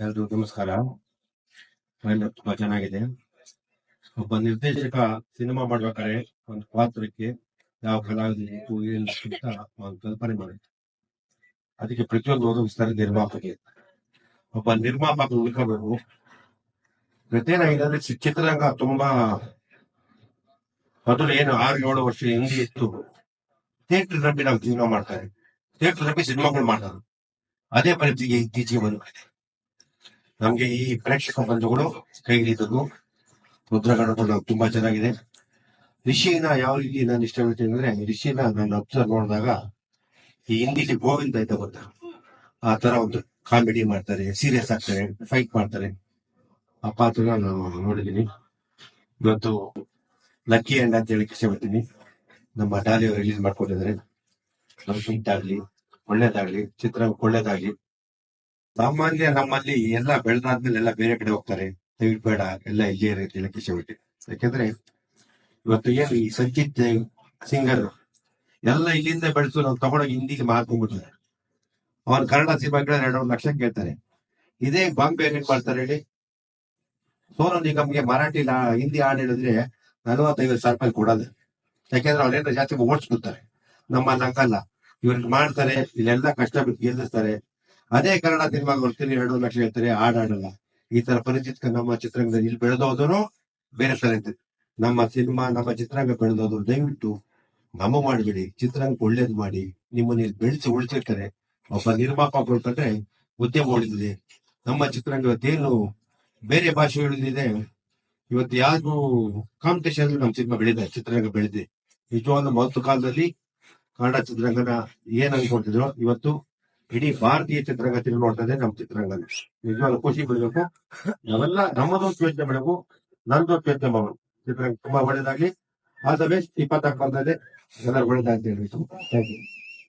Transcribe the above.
ಎಲ್ರಿಗೂ ನಮಸ್ಕಾರ. ಮೈಂಡ್ ತುಂಬಾ ಚೆನ್ನಾಗಿದೆ. ಒಬ್ಬ ನಿರ್ದೇಶಕ ಸಿನಿಮಾ ಮಾಡ್ಬೇಕಾದ್ರೆ ಒಂದು ಪಾತ್ರಕ್ಕೆ ಯಾವ ಕಲಾವಿದನಿಗೂ ಅಂತ ಒಂದು ಕಲ್ಪನೆ ಮಾಡುತ್ತೆ. ಅದಕ್ಕೆ ಪ್ರತಿಯೊಂದು ಒದಗಿಸ್ತಾರೆ ನಿರ್ಮಾಪಕ. ಒಬ್ಬ ನಿರ್ಮಾಪಕ ಉಳ್ಕೋಬೇಕು ಜೊತೆನಾಗಿದ್ರೆ ಚಿತ್ರರಂಗ ತುಂಬಾ ಮೊದಲು ಏನು ಆರು, ಏಳು ವರ್ಷ ಹಿಂದೆ ಇತ್ತು. ಥಿಯೇಟರ್ ನಂಬಿ ನಾವು ಜೀವನ ಮಾಡ್ತಾರೆ ಥಿಯೇಟರ್ ನಂಬಿ ಸಿನಿಮಾಗಳು ಮಾಡ್ತಾರೆ ಅದೇ ಪರಿಸ್ಥಿತಿ ಇತ್ತೀಚೆಗೆ ಬಂದಿದೆ ನಮ್ಗೆ ಈ ಪ್ರೇಕ್ಷಕ ಬಂಧುಗಳು ಕೈ ಹಿಡಿದದ್ದು ರುದ್ರಗಣಗಳು ತುಂಬಾ ಚೆನ್ನಾಗಿದೆ. ರಿಷಿನ ಯಾವ ರೀತಿ ನಾನು ಇಷ್ಟಪಡ್ತೀನಿ ಅಂದ್ರೆ ರಿಷಿನ ನಾನು ಅಬ್ಸರ್ವ್ ನೋಡಿದಾಗ ಈ ಹಿಂದಿಲಿ ಗೋವಿಂದ ಇದ್ದ ಗೊತ್ತಾ ಆ ತರ ಒಂದು ಕಾಮಿಡಿ ಮಾಡ್ತಾರೆ ಸೀರಿಯಸ್ ಆಗ್ತಾರೆ ಫೈಟ್ ಮಾಡ್ತಾರೆ. ಆ ಪಾತ್ರ ನಾನು ನೋಡಿದ್ದೀನಿ. ಇವತ್ತು ಲಕ್ಕಿ ಅಂಡ್ ಅಂತ ಹೇಳಿ ಇಷ್ಟಪಡ್ತೀನಿ. ನಮ್ಮ ಡಾಲಿ ರಿಲೀಸ್ ಮಾಡ್ಕೊಂಡಿದ್ದಾರೆ. ನಮ್ಮ ಹಿಟ್ ಆಗ್ಲಿ, ಒಳ್ಳೇದಾಗ್ಲಿ, ಚಿತ್ರ ಒಳ್ಳೇದಾಗ್ಲಿ. ಸಾಮಾನ್ಯ ನಮ್ಮಲ್ಲಿ ಎಲ್ಲ ಬೆಳೆದಾದ್ಮೇಲೆ ಎಲ್ಲ ಬೇರೆ ಕಡೆ ಹೋಗ್ತಾರೆ. ಬೇಡ, ಎಲ್ಲ ಇಲ್ಲೇ ಇರುತ್ತೆ ಇಲ್ಲ ಬಿಟ್ಟು. ಯಾಕಂದ್ರೆ ಇವತ್ತು ಏನು ಈ ಸಂಜಿತ್ ಸಿಂಗರ್ ಎಲ್ಲ ಇಲ್ಲಿಂದ ಬೆಳೆಸು ನಾವು ತಗೊಂಡೋಗಿ ಹಿಂದಿಗೆ ಮಾರ್ಕೊಂಡ್ಬಿಡ್ತಾರೆ. ಅವ್ರ ಕನ್ನಡ ಸಿನಿಮಾಗಳ ಎರಡು ಲಕ್ಷ ಕೇಳ್ತಾರೆ. ಇದೇ ಬಾಂಬೆ ಏನ್ ಮಾಡ್ತಾರೆ ಹೇಳಿ? ಸೋನು ನಿಗಮ್ಗೆ ಮರಾಠಿ ಹಿಂದಿ ಹಾಡು ಹೇಳಿದ್ರೆ ನಲವತ್ತೈವತ್ತು ಸಾವಿರ ರೂಪಾಯಿ ಕೊಡೋದು. ಯಾಕೆಂದ್ರೆ ಅವ್ರೇನೋ ಜಾಸ್ತಿ ಓಡಿಸ್ಬಿಡ್ತಾರೆ. ನಮ್ಮಲ್ಲಿ ಹಂಗಲ್ಲ ಇವ್ರಿಗೆ ಮಾಡ್ತಾರೆ, ಇಲ್ಲೆಲ್ಲ ಕಷ್ಟ ಬಿಟ್ಟು ಗೆಲ್ಲಿಸ್ತಾರೆ. ಅದೇ ಕನ್ನಡ ಸಿನಿಮಾ ಕೊಡ್ತೀನಿ ಎರಡು ಲಕ್ಷ ಹೇಳ್ತಾರೆ ಹಾಡ್ ಆಡಲ್ಲ ಈ ತರ ಪರಿಚಿತ ನಮ್ಮ ಚಿತ್ರರಂಗದಲ್ಲಿ ಇಲ್ಲಿ ಬೆಳೆದೋದ್ರು ಬೇರೆ ತರ ನಮ್ಮ ಸಿನಿಮಾ, ನಮ್ಮ ಚಿತ್ರರಂಗ ಬೆಳೆದೋದ್ರು ದಯವಿಟ್ಟು ನಮ್ಮ ಮಾಡಬೇಡಿ. ಚಿತ್ರರಂಗ ಒಳ್ಳೇದು ಮಾಡಿ. ನಿಮ್ಮನ್ನ ಇಲ್ಲಿ ಬೆಳೆಸಿ ಉಳಿಸಿರ್ತಾರೆ. ಒಬ್ಬ ನಿರ್ಮಾಪಕ ಉಳ್ಕೊಂಡ್ರೆ ಉದ್ಯಮ ಉಳಿದಿದೆ. ನಮ್ಮ ಚಿತ್ರರಂಗ ಇವತ್ತೇನು ಬೇರೆ ಭಾಷೆ ಉಳಿದಿದೆ. ಇವತ್ತು ಯಾರು ಕಾಂಪಿಟೇಷನ್ ನಮ್ಮ ಸಿನಿಮಾ ಬೆಳೆದಿದೆ ಚಿತ್ರರಂಗ ಬೆಳೆದಿದೆ ನಿಜವಾದ ಮೊದಲು ಕಾಲದಲ್ಲಿ ಕನ್ನಡ ಚಿತ್ರರಂಗನ ಏನ್ ಅನ್ಕೊಳ್ತಿದ್ರು ಇವತ್ತು ಇಡೀ ಭಾರತೀಯ ಚಿತ್ರರಂಗ ತಿರುಗಿ ನೋಡ್ತಾ ಇದೆ ನಮ್ಮ ಚಿತ್ರರಂಗ ನಿಜವಾಗ್ಲೂ ಖುಷಿ ಬಿಡಬೇಕು ನಾವೆಲ್ಲ ನಮ್ಮದು ಯೋಜನೆ ಮಾಡಬೇಕು. ನಂದೊಂದು ಯೋಜನೆ ಮಾಡಬೇಕು. ಚಿತ್ರರಂಗ ತುಂಬಾ ಒಳ್ಳೇದಾಗಲಿ. ಆಲ್ ದ ಬೆಸ್ಟ್ ಬರ್ತಾ ಇದೆ ಎಲ್ಲರೂ ಹೇಳ್ಬೇಕು. Thank you